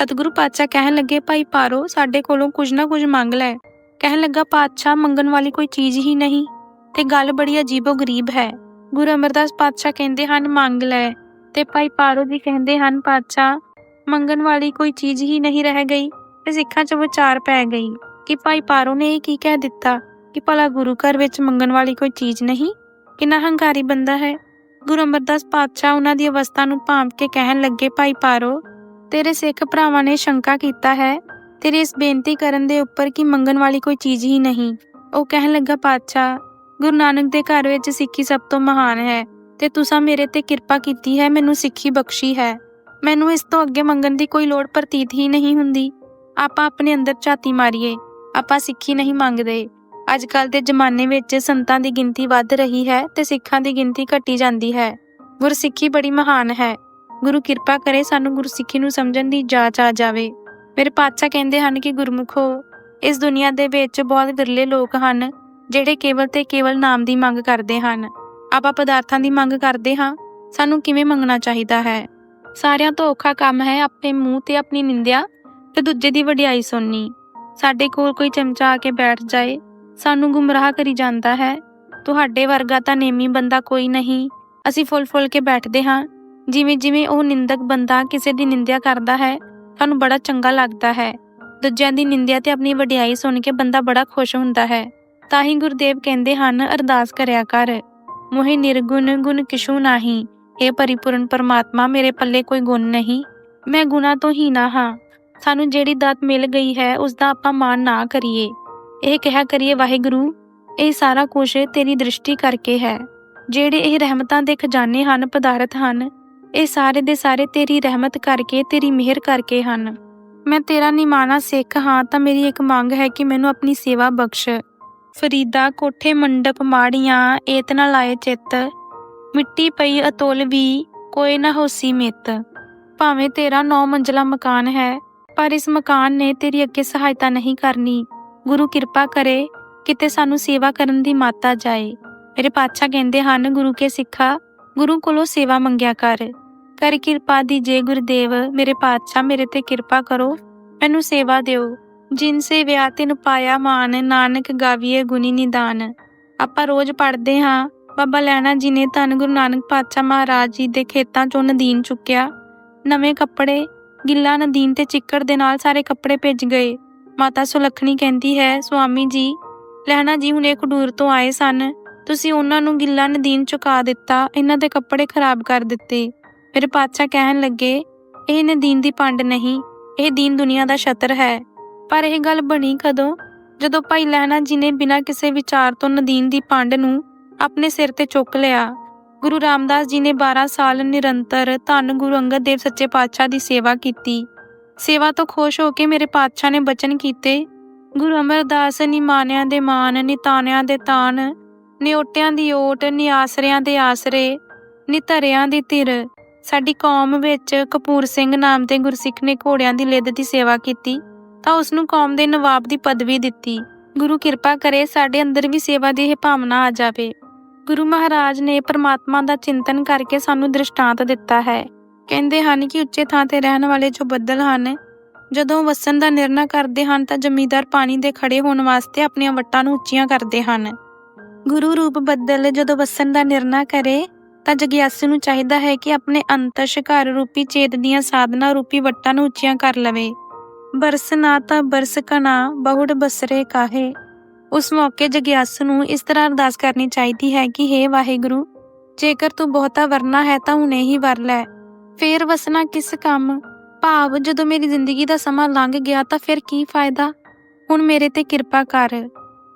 ਸਤਿਗੁਰੂ ਪਾਤਸ਼ਾਹ ਕਹਿਣ ਲੱਗੇ, ਭਾਈ ਪਾਰੋ, ਸਾਡੇ ਕੋਲੋਂ ਕੁਝ ਨਾ ਕੁਝ ਮੰਗ ਲੈ। ਕਹਿਣ ਲੱਗਾ, ਪਾਤਸ਼ਾਹ, ਮੰਗਣ ਵਾਲੀ ਕੋਈ ਚੀਜ਼ ਹੀ ਨਹੀਂ। ਤੇ ਗੱਲ ਬੜੀ ਅਜੀਬੋ ਗਰੀਬ ਹੈ। ਗੁਰੂ ਅਮਰਦਾਸ ਪਾਤਸ਼ਾਹ ਕਹਿੰਦੇ ਹਨ, ਮੰਗ ਲੈ। ਤੇ ਭਾਈ ਪਾਰੋ ਜੀ ਕਹਿੰਦੇ ਹਨ, ਪਾਤਸ਼ਾਹ, ਮੰਗਣ ਵਾਲੀ ਕੋਈ ਚੀਜ਼ ਹੀ ਨਹੀਂ ਰਹਿ ਗਈ। ਤੇ ਸਿੱਖਾਂ 'ਚ ਵਿਚਾਰ ਪੈ ਗਈ ਕਿ ਭਾਈ ਪਾਰੋ ਨੇ ਇਹ ਕੀ ਕਹਿ ਦਿੱਤਾ ਕਿ ਭਲਾ ਗੁਰੂ ਘਰ ਵਿੱਚ ਮੰਗਣ ਵਾਲੀ ਕੋਈ ਚੀਜ਼ ਨਹੀਂ? ਕਿੰਨਾ ਹੰਕਾਰੀ ਬੰਦਾ ਹੈ। ਗੁਰੂ ਅਮਰਦਾਸ ਪਾਤਸ਼ਾਹ ਉਹਨਾਂ ਦੀ ਅਵਸਥਾ ਨੂੰ ਭਾਂਪ ਕੇ ਕਹਿਣ ਲੱਗੇ, ਭਾਈ ਪਾਰੋ, ਤੇਰੇ ਸਿੱਖ ਭਰਾਵਾਂ ਨੇ ਸ਼ੰਕਾ ਕੀਤਾ ਹੈ, ਤੇਰੀ ਇਸ ਬੇਨਤੀ ਕਰਨ ਦੇ ਉੱਪਰ ਕਿ ਮੰਗਣ ਵਾਲੀ ਕੋਈ ਚੀਜ਼ ਹੀ ਨਹੀਂ। ਉਹ ਕਹਿਣ ਲੱਗਾ, ਪਾਤਸ਼ਾਹ, ਗੁਰੂ ਨਾਨਕ ਦੇ ਘਰ ਵਿੱਚ ਸਿੱਖੀ ਸਭ ਤੋਂ ਮਹਾਨ ਹੈ ਤੇ ਤੁਸੀਂ ਮੇਰੇ ਤੇ ਕਿਰਪਾ ਕੀਤੀ ਹੈ, ਮੈਨੂੰ ਸਿੱਖੀ ਬਖਸ਼ੀ ਹੈ। ਮੈਨੂੰ ਇਸ ਤੋਂ ਅੱਗੇ ਮੰਗਣ ਦੀ ਕੋਈ ਲੋੜ ਪ੍ਰਤੀਤ ਹੀ ਨਹੀਂ ਹੁੰਦੀ। ਆਪਾਂ ਆਪਣੇ ਅੰਦਰ ਝਾਤੀ ਮਾਰੀਏ, ਆਪਾਂ ਸਿੱਖੀ ਨਹੀਂ ਮੰਗਦੇ। ਅੱਜ ਕੱਲ ਦੇ ਜ਼ਮਾਨੇ ਵਿੱਚ ਸੰਤਾਂ ਦੀ ਗਿਣਤੀ ਵੱਧ ਰਹੀ ਹੈ ਤੇ ਸਿੱਖਾਂ ਦੀ ਗਿਣਤੀ ਘਟੀ ਜਾਂਦੀ ਹੈ। ਗੁਰਸਿੱਖੀ ਬੜੀ ਮਹਾਨ ਹੈ। ਗੁਰੂ ਕਿਰਪਾ ਕਰੇ ਸਾਨੂੰ ਗੁਰਸਿੱਖੀ ਨੂੰ ਸਮਝਣ ਦੀ ਜਾਚ ਆ ਜਾਵੇ। ਮੇਰੇ ਪਾਤਸ਼ਾਹ ਕਹਿੰਦੇ ਹਨ ਕਿ ਗੁਰਮੁਖੋ ਇਸ ਦੁਨੀਆ ਦੇ ਵਿੱਚ ਬਹੁਤ ਵਿਰਲੇ ਲੋਕ ਹਨ, ਜਿਹੜੇ ਕੇਵਲ ਤੇ ਕੇਵਲ ਨਾਮ ਦੀ ਮੰਗ ਕਰਦੇ ਹਨ। ਆਪਾਂ ਪਦਾਰਥਾਂ ਦੀ ਮੰਗ ਕਰਦੇ ਹਾਂ, ਸਾਨੂੰ ਕਿਵੇਂ ਮੰਗਣਾ ਚਾਹੀਦਾ ਹੈ? ਸਾਰਿਆਂ ਤੋਂ ਔਖਾ ਕੰਮ ਹੈ ਆਪਣੇ ਮੂੰਹ ਤੇ ਆਪਣੀ ਨਿੰਦਿਆ ਤੇ ਦੂਜੇ ਦੀ ਵਡਿਆਈ ਸੁਣਨੀ। ਸਾਡੇ ਕੋਲ ਕੋਈ ਚਮਚਾ ਆ ਕੇ ਬੈਠ ਜਾਏ ਸਾਨੂੰ ਗੁੰਮਰਾਹ ਕਰੀ ਜਾਂਦਾ ਹੈ। ਤੁਹਾਡੇ ਵਰਗਾ ਤਾਂ ਨੇਮੀ ਬੰਦਾ ਕੋਈ ਨਹੀਂ। ਅਸੀਂ ਫੁੱਲ-ਫੁੱਲ ਕੇ ਬੈਠਦੇ ਹਾਂ। ਜਿਵੇਂ ਜਿਵੇਂ ਉਹ ਨਿੰਦਕ ਬੰਦਾ ਕਿਸੇ ਦੀ ਨਿੰਦਿਆ ਕਰਦਾ ਹੈ, ਸਾਨੂੰ ਬੜਾ ਚੰਗਾ ਲੱਗਦਾ ਹੈ। ਦੂਜਿਆਂ ਦੀ ਨਿੰਦਿਆ ਤੇ ਆਪਣੀ ਵਡਿਆਈ ਸੁਣ ਕੇ ਬੰਦਾ ਬੜਾ ਖੁਸ਼ ਹੁੰਦਾ ਹੈ। ਤਾਂ ਹੀ ਗੁਰਦੇਵ ਕਹਿੰਦੇ ਹਨ, ਅਰਦਾਸ ਕਰਿਆ ਕਰ। ਮੋਹਿ ਨਿਰਗੁਣ ਗੁਣ ਕਿਛੂ ਨਾਹੀ। ਇਹ ਪਰਿਪੂਰਨ ਪਰਮਾਤਮਾ ਮੇਰੇ ਪੱਲੇ ਕੋਈ ਗੁਣ ਨਹੀਂ। ਮੈਂ ਗੁਣਾ ਤੋਂ ਹੀਨਾ ਹਾਂ। ਸਾਨੂੰ ਜਿਹੜੀ ਦਾਤ ਮਿਲ ਗਈ ਹੈ, ਉਸ ਦਾ ਆਪਾਂ ਮਾਣ ਨਾ ਕਰੀਏ। ਇਹ ਕਿਹਾ ਕਰੀਏ, ਵਾਹਿਗੁਰੂ, ਇਹ ਸਾਰਾ ਕੁਝ ਤੇਰੀ ਦ੍ਰਿਸ਼ਟੀ ਕਰਕੇ ਹੈ। ਜਿਹੜੇ ਇਹ ਰਹਿਮਤਾਂ ਦੇ ਖਜ਼ਾਨੇ ਹਨ, ਪਦਾਰਥ ਹਨ, ਇਹ ਸਾਰੇ ਦੇ ਸਾਰੇ ਤੇਰੀ ਰਹਿਮਤ ਕਰਕੇ, ਤੇਰੀ ਮਿਹਰ ਕਰਕੇ ਹਨ। ਮੈਂ ਤੇਰਾ ਨਿਮਾਣਾ ਸਿੱਖ ਹਾਂ, ਤਾਂ ਮੇਰੀ ਇੱਕ ਮੰਗ ਹੈ ਕਿ ਮੈਨੂੰ ਆਪਣੀ ਸੇਵਾ ਬਖਸ਼। ਫਰੀਦਾ, ਕੋਠੇ, ਮੰਡਪ, ਮਾੜੀਆਂ ਏਤ ਨਾਲ ਲਾਏ ਚਿੱਤ। ਮਿੱਟੀ ਪਈ, ਅਤੁਲ ਵੀ, ਕੋਈ ਨਾ ਹੋਸੀ ਮਿੱਤ। ਭਾਵੇਂ ਤੇਰਾ ਨੌ ਮੰਜ਼ਲਾ ਮਕਾਨ ਹੈ, ਪਰ ਇਸ ਮਕਾਨ ਨੇ ਤੇਰੀ ਅੱਗੇ ਸਹਾਇਤਾ ਨਹੀਂ ਕਰਨੀ। ਗੁਰੂ ਕਿਰਪਾ ਕਰੇ ਕਿਤੇ ਸਾਨੂੰ ਸੇਵਾ ਕਰਨ ਦੀ ਮਾਤਾ ਜਾਏ। ਮੇਰੇ ਪਾਤਸ਼ਾਹ ਕਹਿੰਦੇ ਹਨ, ਗੁਰੂ ਕੇ ਸਿੱਖਾ, ਗੁਰੂ ਕੋਲੋਂ ਸੇਵਾ ਮੰਗਿਆ ਕਰ। ਕਰ ਕਿਰਪਾ ਦੀ ਜੇ ਗੁਰਦੇਵ, ਮੇਰੇ ਪਾਤਸ਼ਾਹ, ਮੇਰੇ ਤੇ ਕਿਰਪਾ ਕਰੋ, ਮੈਨੂੰ ਸੇਵਾ ਦਿਓ। ਜਿਨ ਸੇ ਵਿਆਹ ਤਿਨ ਪਾਇਆ ਮਾਨ, ਨਾਨਕ ਗਾਵੀਏ ਗੁਣੀ ਨਿਦਾਨ। ਆਪਾਂ ਰੋਜ਼ ਪੜ੍ਹਦੇ ਹਾਂ, ਬਾਬਾ ਲੈਣਾ ਜੀ ਨੇ ਧੰਨ ਗੁਰੂ ਨਾਨਕ ਪਾਤਸ਼ਾਹ ਮਹਾਰਾਜ ਜੀ ਦੇ ਖੇਤਾਂ ਚੋਂ ਨਦੀਨ ਚੁੱਕਿਆ। ਨਵੇਂ ਕੱਪੜੇ, ਗਿੱਲਾ ਨਦੀਨ ਤੇ ਚਿੱਕੜ ਦੇ ਨਾਲ ਸਾਰੇ ਕੱਪੜੇ ਭਿੱਜ ਗਏ। ਮਾਤਾ ਸੁਲੱਖਣੀ ਕਹਿੰਦੀ ਹੈ, ਸੁਆਮੀ ਜੀ, ਲਹਿਣਾ ਜੀ ਹੁਣੇ ਖਡੂਰ ਤੋਂ ਆਏ ਸਨ। ਤੁਸੀਂ ਉਹਨਾਂ ਨੂੰ ਗਿੱਲਾ ਨਦੀਨ ਚੁਕਾ ਦਿੱਤਾ, ਇਹਨਾਂ ਦੇ ਕੱਪੜੇ ਖਰਾਬ ਕਰ ਦਿੱਤੇ। ਮੇਰੇ ਪਾਤਸ਼ਾਹ ਕਹਿਣ ਲੱਗੇ, ਇਹ ਨਦੀਨ ਦੀ ਪੰਡ ਨਹੀਂ, ਇਹ ਦੀਨ ਦੁਨੀਆ ਦਾ ਸ਼ਤਰ ਹੈ। ਪਰ ਇਹ ਗੱਲ ਬਣੀ ਕਦੋਂ? ਜਦੋਂ ਭਾਈ ਲਹਿਣਾ ਜੀ ਨੇ ਬਿਨਾਂ ਕਿਸੇ ਵਿਚਾਰ ਤੋਂ ਨਦੀਨ ਦੀ ਪੰਡ ਨੂੰ ਆਪਣੇ ਸਿਰ ਤੇ ਚੁੱਕ ਲਿਆ। ਗੁਰੂ ਰਾਮਦਾਸ ਜੀ ਨੇ 12 ਸਾਲ ਨਿਰੰਤਰ ਧੰਨ ਗੁਰੂ ਅੰਗਦ ਦੇਵ ਸੱਚੇ ਪਾਤਸ਼ਾਹ ਦੀ ਸੇਵਾ ਕੀਤੀ। ਸੇਵਾ ਤੋਂ ਖੁਸ਼ ਹੋ ਕੇ ਮੇਰੇ ਪਾਤਸ਼ਾਹ ਨੇ ਬਚਨ ਕੀਤੇ। ਗੁਰੂ ਅਮਰਦਾਸ ਨਿਮਾਨਿਆਂ ਦੇ ਮਾਨ ਨਿਤਾਨਿਆਂ ਦੇ ਤਾਨ ਨਿਓਟਿਆਂ ਦੀ ਓਟ ਨਿਆਸਰਿਆਂ ਦੇ ਆਸਰੇ ਨਿਧਰਿਆਂ ਦੀ ਧਿਰ। ਸਾਡੀ ਕੌਮ ਵਿੱਚ ਕਪੂਰ ਸਿੰਘ ਨਾਮ 'ਤੇ ਗੁਰਸਿੱਖ ਨੇ ਘੋੜਿਆਂ ਦੀ ਲਿੱਦ ਦੀ ਸੇਵਾ ਕੀਤੀ, ਤਾਂ ਉਸ ਨੂੰ ਕੌਮ ਦੇ ਨਵਾਬ ਦੀ ਪਦਵੀ ਦਿੱਤੀ। ਗੁਰੂ ਕਿਰਪਾ ਕਰੇ ਸਾਡੇ ਅੰਦਰ ਵੀ ਸੇਵਾ ਦੀ ਇਹ ਭਾਵਨਾ ਆ ਜਾਵੇ। ਗੁਰੂ ਮਹਾਰਾਜ ਨੇ ਪਰਮਾਤਮਾ ਦਾ ਚਿੰਤਨ ਕਰਕੇ ਸਾਨੂੰ ਦ੍ਰਿਸ਼ਟਾਂਤ ਦਿੱਤਾ ਹੈ। ਕਹਿੰਦੇ ਹਨ ਕਿ ਉੱਚੇ ਥਾਂ ਤੇ ਰਹਿਣ ਵਾਲੇ ਜੋ ਬੱਦਲ ਹਨ, ਜਦੋਂ ਵਸਣ ਦਾ ਨਿਰਣਾ ਕਰਦੇ ਹਨ ਤਾਂ ਜ਼ਮੀਂਦਾਰ ਪਾਣੀ ਦੇ ਖੜੇ ਹੋਣ ਵਾਸਤੇ ਆਪਣੀਆਂ ਵੱਟਾਂ ਨੂੰ ਉੱਚੀਆਂ ਕਰਦੇ ਹਨ। ਗੁਰੂ ਰੂਪ ਬੱਦਲ ਜਦੋਂ ਵਸਣ ਦਾ ਨਿਰਣਾ ਕਰੇ, ਤਾਂ ਜਗਿਆਸੂ ਨੂੰ ਚਾਹੀਦਾ ਹੈ ਕਿ ਆਪਣੇ ਅੰਤਸ਼ ਘਰ ਰੂਪੀ ਚੇਤ ਦੀਆਂ ਸਾਧਨਾ ਰੂਪੀ ਵੱਟਾਂ ਨੂੰ ਉੱਚੀਆਂ ਕਰ ਲਵੇ। ਬਰਸ ਨਾ ਤਾਂ ਬਰਸ ਕਣਾ ਬਹੁੜ ਬਸਰੇ ਕਾਹੇ। ਉਸ ਮੌਕੇ ਜਗਿਆਸੂ ਨੂੰ ਇਸ ਤਰ੍ਹਾਂ ਅਰਦਾਸ ਕਰਨੀ ਚਾਹੀਦੀ ਹੈ ਕਿ हे ਵਾਹਿਗੁਰੂ, ਜੇਕਰ ਤੂੰ ਬਹੁਤਾ ਵਰਨਾ ਹੈ ਤਾਂ ਹੁਣੇ ਹੀ ਵਰ ਲੈ। ਫੇਰ ਵਸਣਾ ਕਿਸ ਕੰਮ? ਭਾਵ ਜਦੋਂ ਮੇਰੀ ਜ਼ਿੰਦਗੀ ਦਾ ਸਮਾਂ ਲੰਘ ਗਿਆ ਤਾਂ ਫਿਰ ਕੀ ਫਾਇਦਾ? ਹੁਣ ਮੇਰੇ ਤੇ ਕਿਰਪਾ ਕਰ।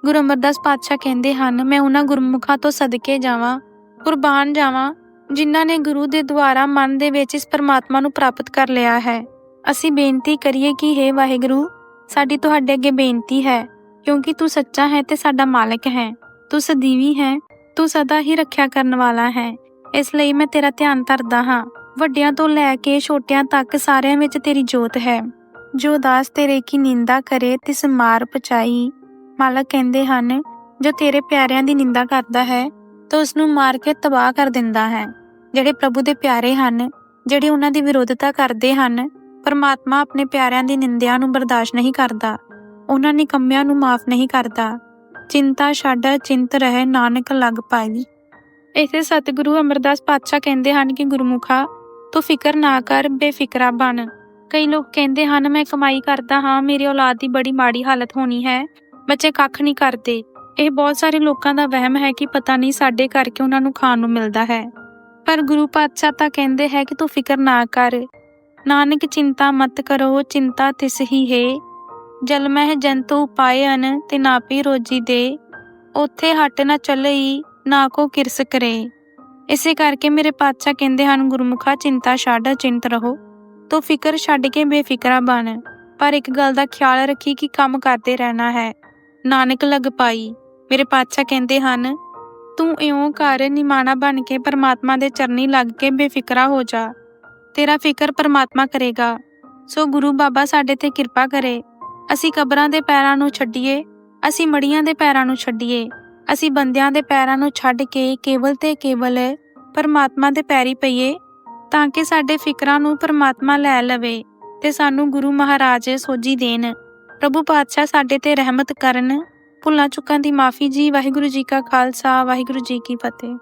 ਗੁਰੂ ਅਮਰਦਾਸ ਪਾਤਸ਼ਾਹ ਕਹਿੰਦੇ ਹਨ, ਮੈਂ ਉਹਨਾਂ ਗੁਰਮੁਖਾਂ ਤੋਂ ਸਦਕੇ ਜਾਵਾਂ, ਕੁਰਬਾਨ ਜਾਵਾਂ, ਜਿਨ੍ਹਾਂ ਨੇ ਗੁਰੂ ਦੇ ਦੁਆਰਾ ਮਨ ਦੇ ਵਿੱਚ ਇਸ ਪਰਮਾਤਮਾ ਨੂੰ ਪ੍ਰਾਪਤ ਕਰ ਲਿਆ ਹੈ। ਅਸੀਂ ਬੇਨਤੀ ਕਰੀਏ ਕਿ हे ਵਾਹਿਗੁਰੂ, ਸਾਡੀ ਤੁਹਾਡੇ ਅੱਗੇ ਬੇਨਤੀ ਹੈ, ਕਿਉਂਕਿ ਤੂੰ ਸੱਚਾ ਹੈ ਤੇ ਸਾਡਾ ਮਾਲਕ ਹੈ। ਤੂੰ ਸਦੀਵੀ ਹੈ, ਤੂੰ ਸਦਾ ਹੀ ਰੱਖਿਆ ਕਰਨ ਵਾਲਾ ਹੈ। ਇਸ ਲਈ ਮੈਂ ਤੇਰਾ ਧਿਆਨ ਧਰਦਾ ਹਾਂ। ਵੱਡਿਆਂ ਤੋਂ ਲੈ ਕੇ ਛੋਟਿਆਂ ਤੱਕ ਸਾਰਿਆਂ ਵਿੱਚ ਤੇਰੀ ਜੋਤ ਹੈ। ਜੋ ਦਾਸ ਤੇਰੇ ਕੀ ਨਿੰਦਾ ਕਰੇ, ਤਿਸ ਮਾਰ ਪਚਾਈ ਮਾਲਕ ਕਹਿੰਦੇ ਹਨ, ਜੋ ਤੇਰੇ ਪਿਆਰਿਆਂ ਦੀ ਨਿੰਦਾ ਕਰਦਾ ਹੈ, ਤਾਂ ਉਸ ਨੂੰ ਮਾਰ ਕੇ ਤਬਾਹ ਕਰ ਦਿੰਦਾ ਹੈ। ਜਿਹੜੇ ਪ੍ਰਭੂ ਦੇ ਪਿਆਰੇ ਹਨ, ਜਿਹੜੇ ਉਹਨਾਂ ਦੀ ਵਿਰੋਧਤਾ ਕਰਦੇ ਹਨ, ਪਰਮਾਤਮਾ ਆਪਣੇ ਪਿਆਰਿਆਂ ਦੀ ਨਿੰਦਿਆ ਨੂੰ ਬਰਦਾਸ਼ਤ ਨਹੀਂ ਕਰਦਾ। ਉਹਨਾਂ ਨਿਕੰਮਿਆਂ ਨੂੰ ਮਾਫ ਨਹੀਂ ਕਰਦਾ। ਚਿੰਤਾ ਛੱਡ, ਚਿੰਤ ਰਹਿ, ਨਾਨਕ ਲੱਗ ਪਾਈ। ਇਸੇ ਸਤਿਗੁਰੂ ਅਮਰਦਾਸ ਪਾਤਸ਼ਾਹ ਕਹਿੰਦੇ ਹਨ ਕਿ ਗੁਰਮੁਖਾ ਤੂੰ ਫਿਕਰ ਨਾ ਕਰ, ਬੇਫਿਕਰਾ ਬਣ। ਕਈ ਲੋਕ ਕਹਿੰਦੇ ਹਨ, ਮੈਂ ਕਮਾਈ ਕਰਦਾ ਹਾਂ, ਮੇਰੀ ਔਲਾਦ ਦੀ ਬੜੀ ਮਾੜੀ ਹਾਲਤ ਹੋਣੀ ਹੈ। ਬੱਚੇ ਕੱਖ ਨਹੀਂ ਕਰਦੇ। ਇਹ ਬਹੁਤ ਸਾਰੇ ਲੋਕਾਂ ਦਾ ਵਹਿਮ ਹੈ ਕਿ ਪਤਾ ਨਹੀਂ ਸਾਡੇ ਕਰਕੇ ਉਹਨਾਂ ਨੂੰ ਖਾਣ ਨੂੰ ਮਿਲਦਾ ਹੈ। ਪਰ ਗੁਰੂ ਪਾਤਸ਼ਾਹ ਤਾਂ ਕਹਿੰਦੇ ਹੈ ਕਿ ਤੂੰ ਫਿਕਰ ਨਾ ਕਰ। ਨਾਨਕ, ਚਿੰਤਾ ਮਤ ਕਰੋ, ਚਿੰਤਾ ਤਿਸ ਹੀ ਹੈ। ਜਲ ਮਹਿ ਜੰਤੂ ਪਾਇਨ ਤੇ ਨਾਪੀ ਰੋਜੀ ਦੇ। ਉਥੇ ਹਟ ਨਾ ਚੱਲਈ, ਨਾ ਕੋ ਕਿਰਸ ਕਰੇ। ਇਸੇ ਕਰਕੇ ਮੇਰੇ ਪਾਤਸ਼ਾਹ ਕਹਿੰਦੇ ਹਨ, ਗੁਰਮੁਖਾ ਚਿੰਤਾ ਛੱਡ, ਚਿੰਤ ਰਹੋ। ਤੂੰ ਫਿਕਰ ਛੱਡ ਕੇ ਬੇਫਿਕਰਾ ਬਣ। ਪਰ ਇੱਕ ਗੱਲ ਦਾ ਖਿਆਲ ਰੱਖੀ ਕਿ ਕੰਮ ਕਰਦੇ ਰਹਿਣਾ ਹੈ। ਨਾਨਕ ਲਗ ਪਾਈ। ਮੇਰੇ ਪਾਤਸ਼ਾਹ ਕਹਿੰਦੇ ਹਨ, ਤੂੰ ਇਉਂ ਕਰ, ਨਿਮਾਣਾ ਬਣ ਕੇ ਪਰਮਾਤਮਾ ਦੇ ਚਰਨੀ ਲੱਗ ਕੇ ਬੇਫਿਕਰਾ ਹੋ ਜਾ। ਤੇਰਾ ਫਿਕਰ ਪਰਮਾਤਮਾ ਕਰੇਗਾ। ਸੋ ਗੁਰੂ ਬਾਬਾ ਸਾਡੇ ਤੇ ਕਿਰਪਾ ਕਰੇ। ਅਸੀਂ ਕਬਰਾਂ ਦੇ ਪੈਰਾਂ ਨੂੰ ਛੱਡੀਏ। ਅਸੀਂ ਮੜੀਆਂ ਦੇ ਪੈਰਾਂ ਨੂੰ ਛੱਡੀਏ। ਅਸੀਂ ਬੰਦਿਆਂ ਦੇ ਪੈਰਾਂ ਨੂੰ ਛੱਡ ਕੇ ਕੇਵਲ ਤੇ ਕੇਵਲ ਪਰਮਾਤਮਾ ਦੇ ਪੈਰੀ ਪਈਏ, ਤਾਂ ਕਿ ਸਾਡੇ ਫਿਕਰਾਂ ਨੂੰ ਪਰਮਾਤਮਾ ਲੈ ਲਵੇ ਤੇ ਸਾਨੂੰ ਗੁਰੂ ਮਹਾਰਾਜ ਸੋਝੀ ਦੇਣ। ਪ੍ਰਭੂ ਪਾਤਸ਼ਾਹ ਸਾਡੇ ਤੇ ਰਹਿਮਤ ਕਰਨ। ਭੁੱਲਾਂ ਚੁੱਕਾਂ ਦੀ ਮਾਫੀ ਜੀ। ਵਾਹਿਗੁਰੂ ਜੀ ਕਾ ਖਾਲਸਾ। ਵਾਹਿਗੁਰੂ ਜੀ ਕੀ ਫਤਿਹ।